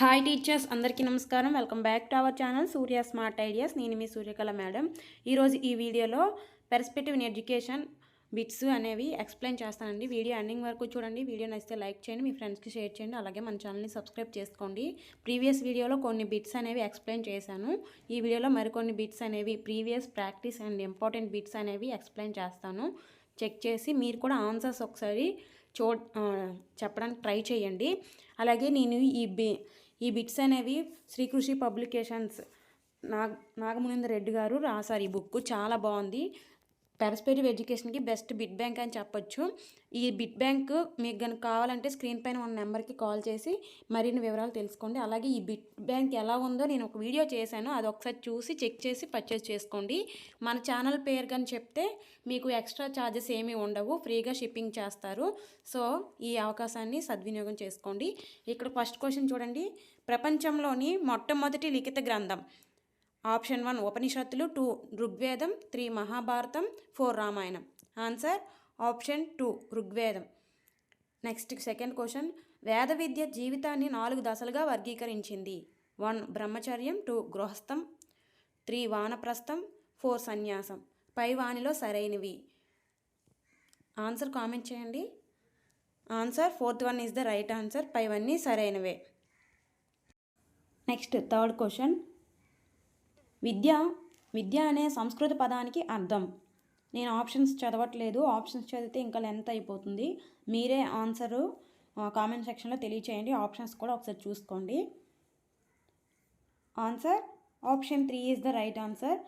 Hi teachers అందరికీ నమస్కారం. Welcome back to our channel Surya smart ideas. నేను మీ సూర్యకళ మేడం. ఈరోజు ఈ వీడియోలో పెర్స్పెక్టివ్ ఇన్ ఎడ్యుకేషన్ బిట్స్ అనేవి ఎక్స్ప్లెయిన్ చేస్తానండి. వీడియో ఎండింగ్ వరకు చూడండి. వీడియో నచ్చితే లైక్ చేయండి మీ ఫ్రెండ్స్కి షేర్ చేయండి. అలాగే మన ఛానల్ని సబ్స్క్రైబ్ చేసుకోండి. ప్రీవియస్ వీడియోలో కొన్ని బిట్స్ అనేవి ఎక్స్ప్లెయిన్ చేశాను. ఈ వీడియోలో మరికొన్ని బిట్స్ అనేవి previous practice and important bits అనేవి ఎక్స్ప్లెయిన్ చేస్తాను. చెక్ చేసి మీరు కూడా ఆన్సర్స్ ఒకసారి చూ చెప్పడానికి ట్రై చేయండి. అలాగే నేను ఈ బి ఈ బిట్స్ అనేవి శ్రీకృషి పబ్లికేషన్స్ నాగ్ నాగమునిందర్ రెడ్డి గారు రాశారు ఈ బుక్ చాలా బాగుంది. పెరస్పేటివ్ ఎడ్యుకేషన్కి బెస్ట్ బిట్ బ్యాంక్ అని చెప్పొచ్చు. ఈ బిట్ బ్యాంక్ మీకు కనుక కావాలంటే స్క్రీన్ పైన ఉన్న నెంబర్కి కాల్ చేసి మరిన్ని వివరాలు తెలుసుకోండి. అలాగే ఈ బిట్ బ్యాంక్ ఎలా ఉందో నేను ఒక వీడియో చేశాను. అది ఒకసారి చూసి చెక్ చేసి పర్చేస్ చేసుకోండి. మన ఛానల్ పేరు కానీ చెప్తే మీకు ఎక్స్ట్రా ఛార్జెస్ ఏమీ ఉండవు. ఫ్రీగా షిప్పింగ్ చేస్తారు. సో ఈ అవకాశాన్ని సద్వినియోగం చేసుకోండి. ఇక్కడ ఫస్ట్ క్వశ్చన్ చూడండి. ప్రపంచంలోని మొట్టమొదటి లిఖిత గ్రంథం. ఆప్షన్ వన్ ఉపనిషత్తులు టూ ఋగ్వేదం త్రీ మహాభారతం ఫోర్ రామాయణం. ఆన్సర్ ఆప్షన్ టూ ఋగ్వేదం. Next second question. వేద విద్య జీవితాన్ని నాలుగు దశలుగా వర్గీకరించింది. వన్ బ్రహ్మచర్యం టూ గృహస్థం త్రీ వానప్రస్థం ఫోర్ సన్యాసం. పై వాణిలో సరైనవి. ఆన్సర్ కామెంట్ చేయండి. Answer fourth one is the right answer. పైవన్నీ సరైనవే. Next third question. విద్య విద్య అనే సంస్కృత పదానికి అర్థం. నేను ఆప్షన్స్ చదవట్లేదు. ఆప్షన్స్ చదివితే ఇంకా లెంత్ అయిపోతుంది. మీరే ఆన్సరు కామెంట్ సెక్షన్లో తెలియచేయండి. ఆప్షన్స్ కూడా ఒకసారి చూసుకోండి. Answer? Option three is the right answer.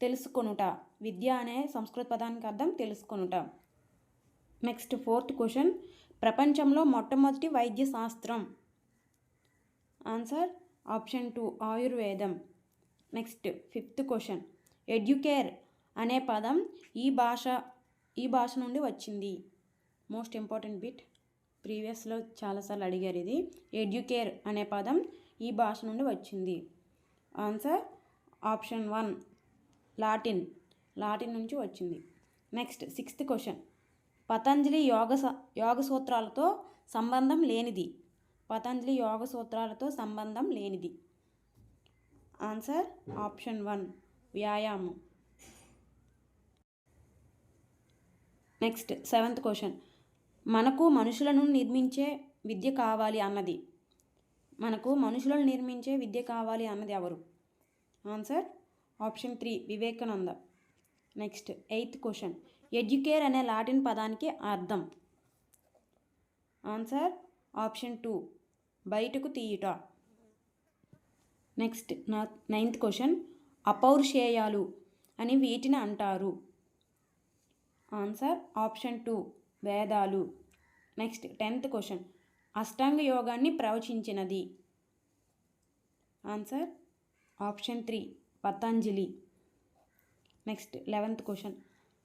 తెలుసుకొనుట. విద్య అనే సంస్కృత పదానికి అర్థం తెలుసుకొనుట. Next fourth question. ప్రపంచంలో మొట్టమొదటి వైద్య శాస్త్రం ఆన్సర్? ఆప్షన్ టూ ఆయుర్వేదం. Next fifth question. ఎడ్యుకేర్ అనే పదం ఈ భాష ఈ భాష నుండి వచ్చింది. Most important bit. ప్రీవియస్లో చాలాసార్లు అడిగారు ఇది. ఎడ్యుకేర్ అనే పదం ఈ భాష నుండి వచ్చింది. Answer option one Latin. Latin నుంచి వచ్చింది. Next sixth question. పతంజలి యోగ స యోగ సూత్రాలతో సంబంధం లేనిది. పతంజలి యోగ సూత్రాలతో సంబంధం లేనిది. ఆన్సర్ ఆప్షన్ వన్ వ్యాయామం. Next seventh question. మనకు మనుషులను నిర్మించే విద్య కావాలి అన్నది. మనకు మనుషులను నిర్మించే విద్య కావాలి అన్నది ఎవరు? Answer option three Vivekananda. Next eighth question. Educare అనే లాటిన్ పదానికి అర్థం. ఆన్సర్ ఆప్షన్ టూ బయటకు తీయుట. నెక్స్ట్ నా నైన్త్ క్వశ్చన్ అపౌరుషేయాలు అని వీటిని అంటారు. ఆన్సర్ ఆప్షన్ టూ వేదాలు. నెక్స్ట్ టెన్త్ క్వశ్చన్ అష్టాంగ యోగాన్ని ప్రవచించినది. Answer option three Patanjali. Next eleventh question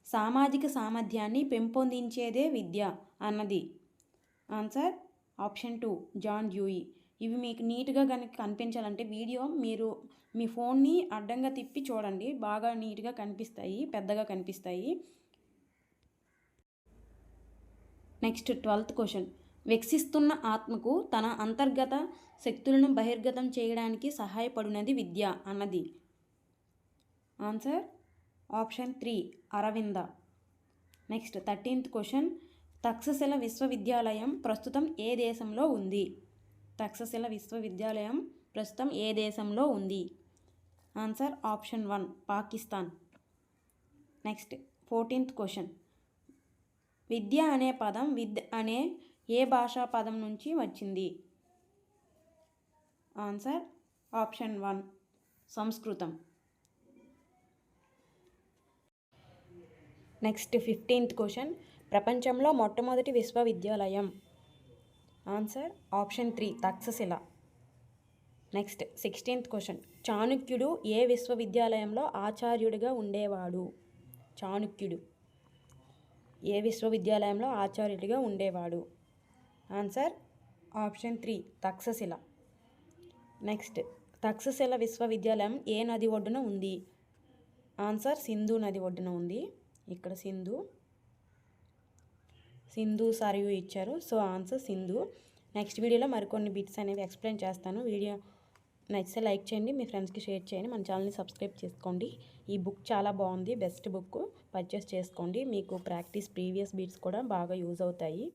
సామాజిక సామర్థ్యాన్ని పెంపొందించేదే విద్య అన్నది. Answer option two John Dewey. ఇవి మీకు నీట్గా కనుక కనిపించాలంటే వీడియో మీరు మీ ఫోన్ని అడ్డంగా తిప్పి చూడండి. బాగా నీట్గా కనిపిస్తాయి పెద్దగా కనిపిస్తాయి. Next twelfth question. వెక్సిస్తున్న ఆత్మకు తన అంతర్గత శక్తులను బహిర్గతం చేయడానికి సహాయపడినది విద్య అన్నది. Answer? Option three Aravinda. Next thirteenth question. Takshashila విశ్వవిద్యాలయం ప్రస్తుతం ఏ దేశంలో ఉంది? తక్షశిల విశ్వవిద్యాలయం ప్రస్తుతం ఏ దేశంలో ఉంది? Answer option one Pakistan. Next fourteenth question. విద్య అనే పదం విద్ అనే ఏ భాషా పదం నుంచి వచ్చింది? ఆన్సర్ ఆప్షన్ వన్ సంస్కృతం. Next fifteenth question. ప్రపంచంలో మొట్టమొదటి విశ్వవిద్యాలయం answer option three Takshashila next sixteenth question చాణుక్యుడు ఏ విశ్వవిద్యాలయంలో ఆచార్యుడిగా ఉండేవాడు? చాణుక్యుడు ఏ విశ్వవిద్యాలయంలో ఆచార్యుడిగా ఉండేవాడు? Answer option three Takshashila next Takshashila విశ్వవిద్యాలయం ఏ నది ఒడ్డున ఉంది? ఆన్సర్ సింధు నది ఒడ్డున ఉంది. ఇక్కడ సింధు సింధు సరియు ఇచ్చారు. So answer Sindhu. నెక్స్ట్ వీడియోలో మరికొన్ని బిట్స్ అనేవి ఎక్స్ప్లెయిన్ చేస్తాను. వీడియో నచ్చితే లైక్ చేయండి మీ ఫ్రెండ్స్కి షేర్ చేయండి మన ఛానల్ని సబ్స్క్రైబ్ చేసుకోండి. ఈ బుక్ చాలా బాగుంది బెస్ట్ బుక్ పర్చేస్ చేసుకోండి. మీకు ప్రాక్టీస్ ప్రీవియస్ బీట్స్ కూడా బాగా యూజ్ అవుతాయి.